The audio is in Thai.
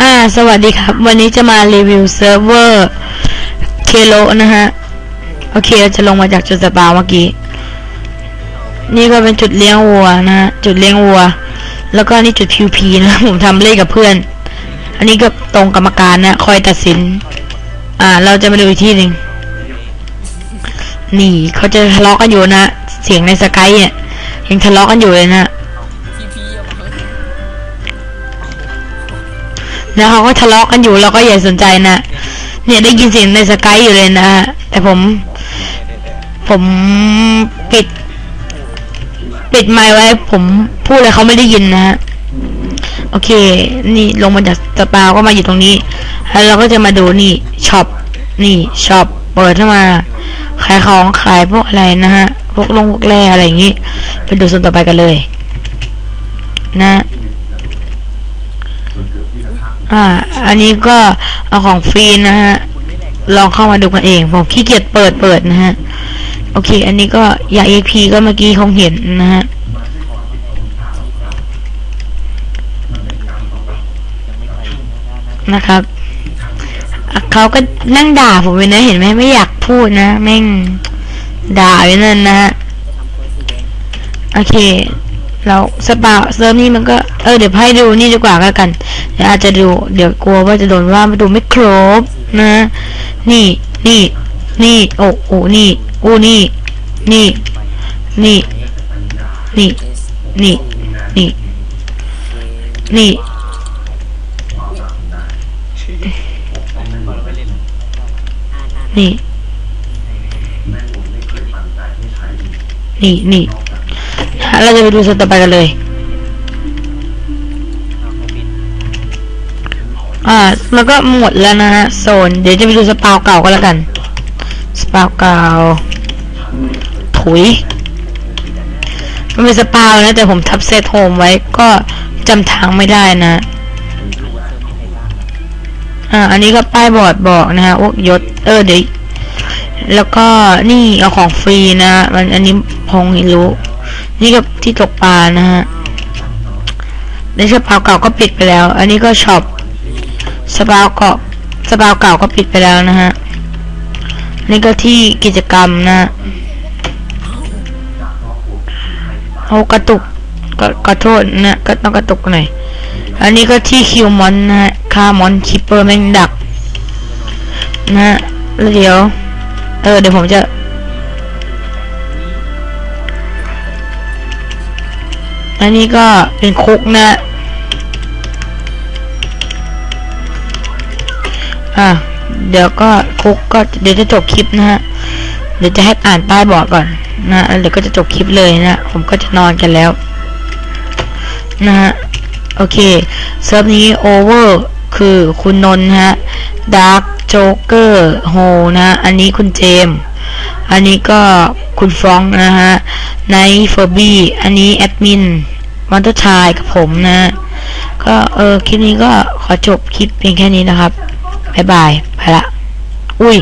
อ่า สวัสดีครับ วันนี้จะมารีวิวเซิร์ฟเวอร์เคโลนะฮะ โอเคเราจะลงมาจากจุดสปาเมื่อกี้ นี่ก็เป็นจุดเลี้ยงวัวนะฮะ จุดเลี้ยงวัว แล้วก็นี่จุดพิวพีนะ ผมทำเล่นกับเพื่อน อันนี้ก็ตรงกรรมการนะ คอยตัดสิน อ่า เราจะมาดูอีกที่หนึ่ง นี่เขาจะทะเลาะกันอยู่นะ เสียงในสกายเนี่ยยังทะเลาะกันอยู่เลยนะ แล้วเขาก็ทะเลาะกันอยู่เราก็อย่าสนใจนะเนี่ยได้ยินเสียงในสกายอยู่เลยนะแต่ผม ผมปิด ปิดไมค์ไว้ ผมพูดอะไรเขาไม่ได้ยินนะฮะโอเค นี่ลงมาจากสปาก็มาอยู่ตรงนี้ แล้วเราก็จะมาดูนี่ช็อปนี่ช็อปเปิดเข้ามา ขายของขายพวกอะไรนะฮะพวกลงพวกแร่อะไรอย่างงี้ ไปดูส่วนต่อไปกันเลย นะ อ่า อันนี้ก็เอาของฟรีนะฮะ ลองเข้ามาดูกันเอง ผมขี้เกียจเปิดเปิดนะฮะ โอเค อันนี้ก็ยา EP ก็เมื่อกี้คงเห็นนะฮะนะครับ เขาก็นั่งด่าผมเลยนะ เห็นไหมไม่อยากพูดนะแม่งด่าไว้นั่นนะฮะ โอเค เราสปาเซิร์ฟนี่มันก็ เออเดี๋ยวให้ดูนี่ดีกว่าก็แล้วกันเดี๋ยวอาจจะดูเดี๋ยวกลัวว่าจะโดนว่ามาดูไม่ครบนะ นี่นี่นี่โอ้โอ้นี่โอ้นี่ นี่นี่นี่นี่นี่นี่นี่นี่นี่เราจะไปดูโซนต่อไปกันเลย อ่า มันก็หมดแล้วนะฮะโซน เดี๋ยวจะไปดูสปาวเก่าก็แล้วกัน สปาวเก่า ถุย มันเป็นสปาวนะ แต่ผมทับเซตโฮมไว้ก็จำทางไม่ได้นะ อ่า อันนี้ก็ป้ายบอร์ดบอกนะฮะว่ายศ เออเดี๋ยวแล้วก็นี่เอาของฟรีนะมันอันนี้พงหิรู้ นี่ก็ที่ตกปลานะฮะในสปาวเก่าก็ปิดไปแล้ว อันนี้ก็ช็อป สปาวเก่าสปาวเก่าก็ปิดไปแล้วนะฮะ นี่ก็ที่กิจกรรมนะฮะโอ้กระตุกก็ขอโทษนะก็ต้องกระตุกหน่อย อันนี้ก็ที่คิวมอนนะฮะคามอนคิปเปอร์แม่งดัก นะฮะแล้วเดี๋ยว เออเดี๋ยวผมจะอันนี้ก็เป็นคุกนะ อะเดี๋ยวก็คุกก็เดี๋ยวจะจบคลิปนะฮะ เดี๋ยวจะให้อ่านป้ายบอกก่อนนะแล้วเดี๋ยวก็จะจบคลิปเลยนะผมก็จะนอนกันแล้ว นะฮะโอเคเซิร์ฟนี้โอเวอร์คือคุณนนท์ฮะดาร์กโจ๊กเกอร์โฮนะ อันนี้คุณเจม อันนี้ก็คุณฟรองนะฮะไนท์เฟอร์บี้อันนี้แอดมินวันเตอร์ชายกับผมนะ ก็เออคลิปนี้ก็ขอจบคลิปเพียงแค่นี้นะครับ บ๊ายบาย ไปละ อุ้ย